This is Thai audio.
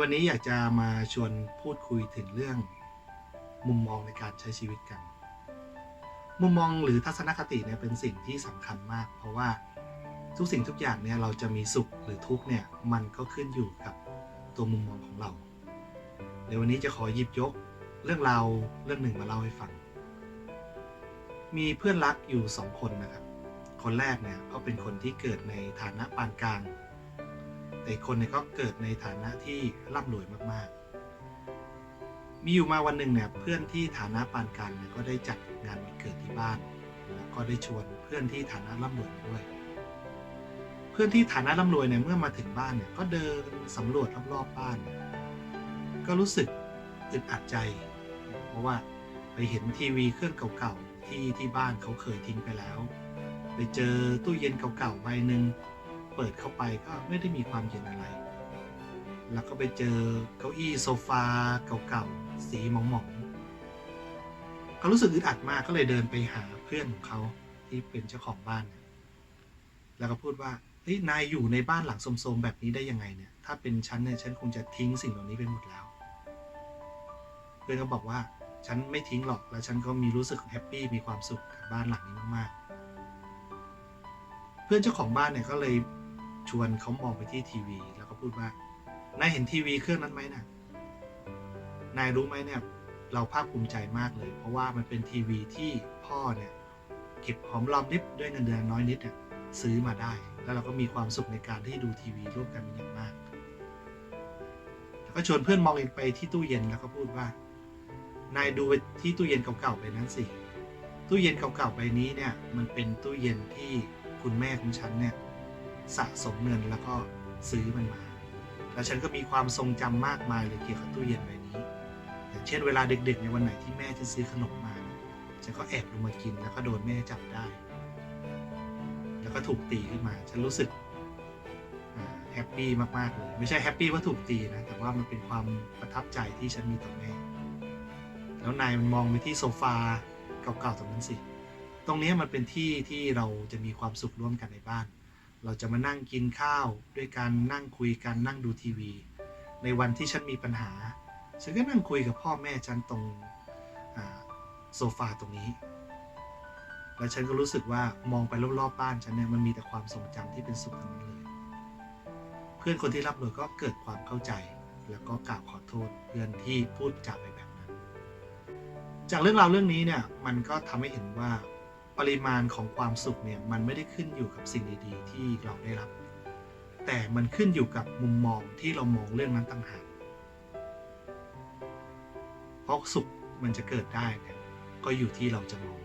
วันนี้อยากจะมาชวนพูดคุยถึงเรื่องมุมมองในการใช้ชีวิตกัน มุมมองหรือทัศนคติเนี่ยเป็นสิ่งที่สำคัญมาก เพราะว่าทุกสิ่งทุกอย่างเนี่ยเราจะมีสุขหรือทุกข์เนี่ยมันก็ขึ้นอยู่กับตัวมุมมองของเรา ในวันนี้จะขอหยิบยกเรื่องราวเรื่องหนึ่งมาเล่าให้ฟัง มีเพื่อนรักอยู่สองคนนะครับ คนแรกเนี่ยเขาเป็นคนที่เกิดในฐานะปานกลาง แต่คนเนี่ยก็เกิดในฐานะที่ร่ำรวยมากๆ มีอยู่มาวันหนึ่งเนี่ยเพื่อนที่ฐานะปานกลางเนี่ยก็ได้จัดงานวันเกิดที่บ้าน แล้วก็ได้ชวนเพื่อนที่ฐานะร่ำรวยมาด้วย เพื่อนที่ฐานะร่ำรวยเนี่ยเมื่อมาถึงบ้านเนี่ยก็เดินสำรวจรอบๆบ้าน ก็รู้สึกอึดอัดใจ เพราะว่าไปเห็นทีวีเครื่องเก่าๆที่ที่บ้านเขาเคยทิ้งไปแล้ว ไปเจอตู้เย็นเก่าๆใบหนึ่ง เปิดเข้าไปก็ไม่ได้มีความเย็นอะไร แล้วก็ไปเจอเก้าอี้โซฟาเก่าๆสีหมองๆเขารู้สึกอึดอัดมากก็เลยเดินไปหาเพื่อนของเขาที่เป็นเจ้าของบ้าน แล้วก็พูดว่าเฮ้ยนายอยู่ในบ้านหลังโทรมๆแบบนี้ได้ยังไงเนี่ย ถ้าเป็นฉันเนี่ยฉันคงจะทิ้งสิ่งเหล่านี้ไปหมดแล้ว เพื่อนก็บอกว่าฉันไม่ทิ้งหรอก และฉันก็มีรู้สึกแฮปปี้มีความสุขกับบ้านหลังนี้มากๆ เพื่อนเจ้าของบ้านเนี่ยก็เลย ชวนเขามองไปที่ทีวี แล้วก็พูดว่านายเห็นทีวีเครื่องนั้นไหมนะ่ะนายรู้ไหมเนี่ย เราภาคภูมิใจมากเลย เพราะว่ามันเป็นทีวีที่พ่อเนี่ยเก็บหอมรอมริบด้วยเงินเดือนน้อยนิดเนี่ยซื้อมาได้ แล้วเราก็มีความสุขในการที่ดูทีวีร่วมกันเป็นอย่างมาก แล้วก็ชวนเพื่อนมองไปที่ตู้เย็นแล้วก็พูดว่า นายดูไปที่ตู้เย็นเก่าๆใบนั้นสิ ตู้เย็นเก่าๆใบนี้เนี่ย มันเป็นตู้เย็นที่คุณแม่ของฉันเนี่ย สะสมเงินแล้วก็ซื้อมันมา แล้วฉันก็มีความทรงจำมากมายเลยเกี่ยวกับตู้เย็นใบนี้อย่างเช่นเวลาเด็กๆในวันไหนที่แม่จะซื้อขนมมาฉันก็แอบลงมากินแล้วก็โดนแม่จับได้ แล้วก็ถูกตีขึ้นมา ฉันรู้สึกแฮปปี้มากๆเลยไม่ใช่แฮปปี้ว่าถูกตีนะ แต่ว่ามันเป็นความประทับใจที่ฉันมีต่อแม่ แล้วนายมันมองไปที่โซฟาเก่าๆตรงนั้นสิ ตรงนี้มันเป็นที่ที่เราจะมีความสุขร่วมกันในบ้าน เราจะมานั่งกินข้าว ด้วยการนั่งคุยกันนั่งดูทีวี ในวันที่ฉันมีปัญหา ฉันก็นั่งคุยกับพ่อแม่ฉันตรงโซฟาตรงนี้ แล้วฉันก็รู้สึกว่ามองไปรอบๆบ้านฉันเนี่ยมันมีแต่ความทรงจำที่เป็นสุขทั้งนั้นเลย เพื่อนคนที่รับรวยก็เกิดความเข้าใจ แล้วก็กล่าวขอโทษเพื่อนที่พูดจาไปแบบนั้น จากเรื่องราวเรื่องนี้เนี่ยมันก็ทำให้เห็นว่า ปริมาณของความสุขเนี่ยมันไม่ได้ขึ้นอยู่กับสิ่งดีๆ ที่เราได้รับ แต่มันขึ้นอยู่กับมุมมองที่เรามองเรื่องนั้นต่างหากเพราะสุขมันจะเกิดได้เนี่ยก็อยู่ที่เราจะมอง